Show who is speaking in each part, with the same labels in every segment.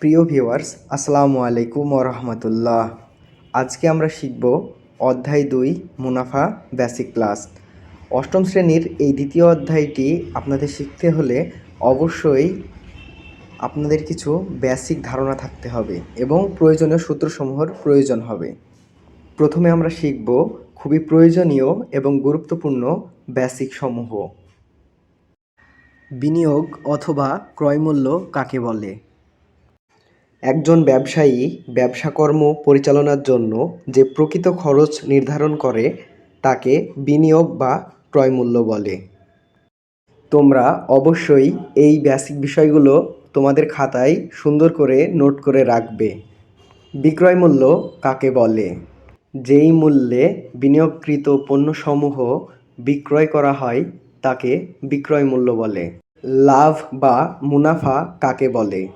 Speaker 1: প্রিয় ভিউয়ার্স, আসসালামু আলাইকুম রহমতুল্লাহ। আজকে আমরা শিখব অধ্যায় দুই, মুনাফা বেসিক ক্লাস। অষ্টম শ্রেণির এই দ্বিতীয় অধ্যায়টি আপনাদের শিখতে হলে অবশ্যই আপনাদের কিছু বেসিক ধারণা থাকতে হবে এবং প্রয়োজনীয় সূত্রসমূহের প্রয়োজন হবে। প্রথমে আমরা শিখব খুবই প্রয়োজনীয় এবং গুরুত্বপূর্ণ বেসিক সমূহ। বিনিয়োগ অথবা ক্রয়মূল্য কাকে বলে? একজন ব্যবসায়ী ব্যবসাকর্ম পরিচালনার জন্য যে প্রকৃত খরচ নির্ধারণ করে, তাকে বিনিয়োগ বা ক্রয়মূল্য বলে। তোমরা অবশ্যই এই বেসিক বিষয়গুলো তোমাদের খাতায় সুন্দর করে নোট করে রাখবে। বিক্রয় মূল্য কাকে বলে? যেই মূল্যে বিনিয়োগকৃত পণ্যসমূহ বিক্রয় করা হয়, তাকে বিক্রয় মূল্য বলে। লাভ বা মুনাফা কাকে বলে?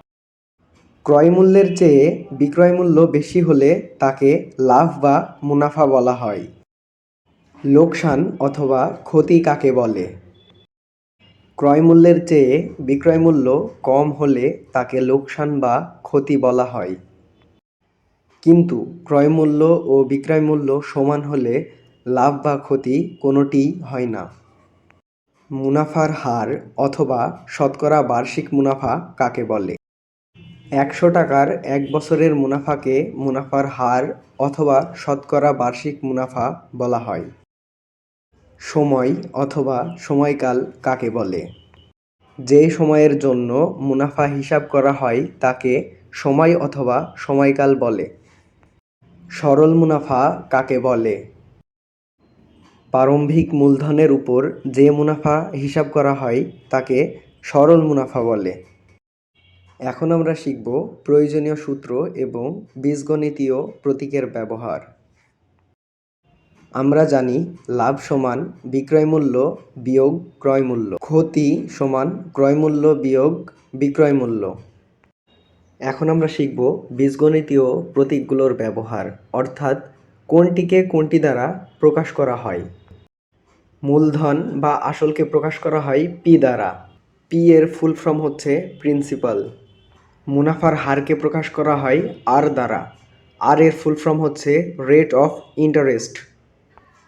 Speaker 1: ক্রয় মূল্যের চেয়ে বিক্রয় মূল্য বেশি হলে তাকে লাভ বা মুনাফা বলা হয়। লোকসান অথবা ক্ষতি কাকে বলে? ক্রয় মূল্যের চেয়ে বিক্রয় মূল্য কম হলে তাকে লোকসান বা ক্ষতি বলা হয়। কিন্তু ক্রয় মূল্য ও বিক্রয় মূল্য সমান হলে লাভ বা ক্ষতি কোনোটিই হয় না। মুনাফার হার অথবা শতকরা বার্ষিক মুনাফা কাকে বলে? একশো টাকার এক বছরের মুনাফাকে মুনাফার হার অথবা শতকরা বার্ষিক মুনাফা বলা হয়। সময় অথবা সময়কাল কাকে বলে? যে সময়ের জন্য মুনাফা হিসাব করা হয় তাকে সময় অথবা সময়কাল বলে। সরল মুনাফা কাকে বলে? প্রারম্ভিক মূলধনের উপর যে মুনাফা হিসাব করা হয় তাকে সরল মুনাফা বলে। এখন আমরা শিখব প্রয়োজনীয় সূত্র এবং বীজগণিতীয় প্রতীকের ব্যবহার। আমরা জানি লাভ সমান বিক্রয় মূল্য বিয়োগ ক্রয় মূল্য, ক্ষতি সমান ক্রয় মূল্য বিয়োগ বিক্রয় মূল্য। এখন আমরা শিখব বীজগণিতীয় প্রতীকগুলোর ব্যবহার, অর্থাৎ কোনটিকে কোনটি দ্বারা প্রকাশ করা হয়। মূলধন বা আসলকে প্রকাশ করা হয় পি দ্বারা। পি এর ফুল ফর্ম হচ্ছে প্রিন্সিপাল। মুনাফার হারকে প্রকাশ করা হয় আর দ্বারা। আর এর ফুল ফর্ম হচ্ছে রেট অফ ইন্টারেস্ট।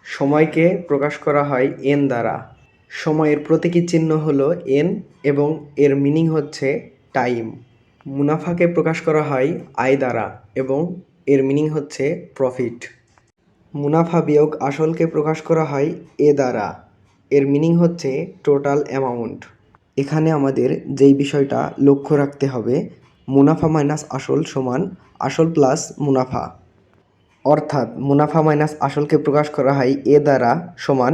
Speaker 1: সময়কে প্রকাশ করা হয় এন দ্বারা। সময়ের প্রতীকী চিহ্ন হলো এন এবং এর মিনিং হচ্ছে টাইম। মুনাফাকে প্রকাশ করা হয় আয় দ্বারা এবং এর মিনিং হচ্ছে প্রফিট। মুনাফা বিয়োগ আসলকে প্রকাশ করা হয় এ দ্বারা। এর মিনিং হচ্ছে টোটাল অ্যামাউন্ট। এখানে আমাদের যেই বিষয়টা লক্ষ্য রাখতে হবে মুনাফা মাইনাস আসল সমান আসল প্লাস মুনাফা। অর্থাৎ মুনাফা মাইনাস আসলকে প্রকাশ করা হয় এ দ্বারা সমান,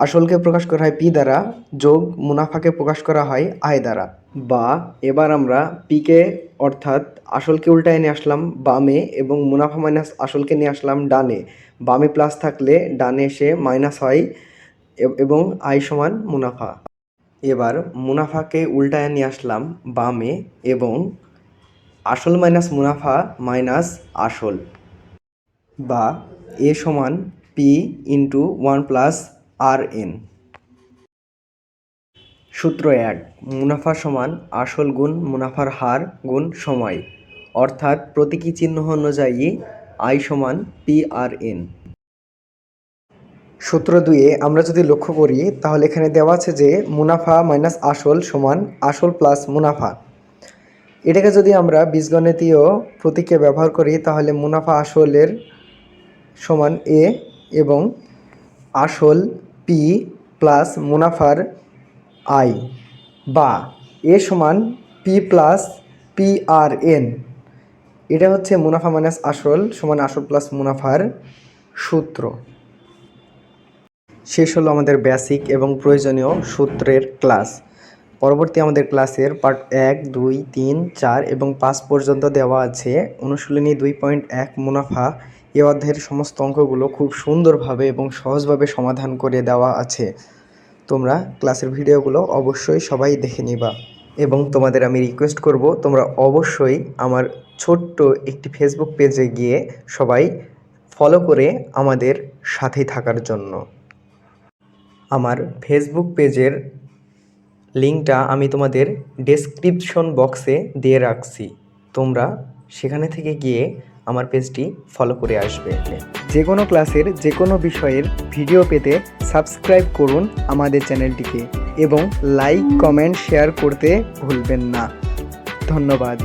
Speaker 1: আসলকে প্রকাশ করা হয় পি দ্বারা যোগ, মুনাফাকে প্রকাশ করা হয় আয় দ্বারা। বা এবার আমরা পিকে অর্থাৎ আসলকে উল্টায় নিয়ে আসলাম বামে এবং মুনাফা মাইনাস আসলকে নিয়ে আসলাম ডানে। বামে প্লাস থাকলে ডানে এসে মাইনাস হয় এবং আয় সমান মুনাফা। এবার মুনাফাকে উল্টায় নিয়ে আসলাম বামে এবং আসল মাইনাস মুনাফা মাইনাস আসল বা এ সমান P into one plus R N. সূত্র এক, মুনাফা সমান আসল গুণ মুনাফার হার গুণ সময়, অর্থাৎ প্রতীকী চিহ্ন অনুযায়ী আই সমান পি আর এন। সূত্র দুয়ে আমরা যদি লক্ষ্য করি, তাহলে এখানে দেওয়া আছে যে মুনাফা মাইনাস আসল সমান আসল প্লাস মুনাফা। এটাকে যদি আমরা বীজগণিতীয় প্রতীকে ব্যবহার করি, তাহলে মুনাফা আসলের সমান এ এবং আসল পি প্লাস মুনাফার আই বা এ সমান P plus P R N এটা হচ্ছে মুনাফা মাইনাস আসল সমান আসল প্লাস মুনাফার সূত্র। শেষ হলো আমাদের বেসিক এবং প্রয়োজনীয় সূত্রের ক্লাস পরবর্তী আমাদের ক্লাসের পার্ট এক, দুই, তিন, চার এবং পাঁচ পর্যন্ত দেওয়া আছে। অনুশীলনী দুই পয়েন্ট এক মুনাফা এ অধ্যায়ের সমস্ত অঙ্কগুলো খুব সুন্দরভাবে এবং সহজভাবে সমাধান করে দেওয়া আছে। তোমরা ক্লাসের ভিডিওগুলো অবশ্যই সবাই দেখে নিবা এবং তোমাদের আমি রিকোয়েস্ট করব, তোমরা অবশ্যই আমার ছোট্ট একটি ফেসবুক পেজে গিয়ে সবাই ফলো করে আমাদের সাথে থাকার জন্য। আমার ফেসবুক পেজের লিঙ্কটা আমি তোমাদের ডেসক্রিপশন বক্সে দিয়ে রাখছি। তোমরা সেখানে থেকে গিয়ে আমার পেজটি ফলো করে আসবে।
Speaker 2: যে কোনো ক্লাসের যে কোনো বিষয়ের ভিডিও পেতে সাবস্ক্রাইব করুন আমাদের চ্যানেলটিকে এবং লাইক কমেন্ট শেয়ার করতে ভুলবেন না। ধন্যবাদ।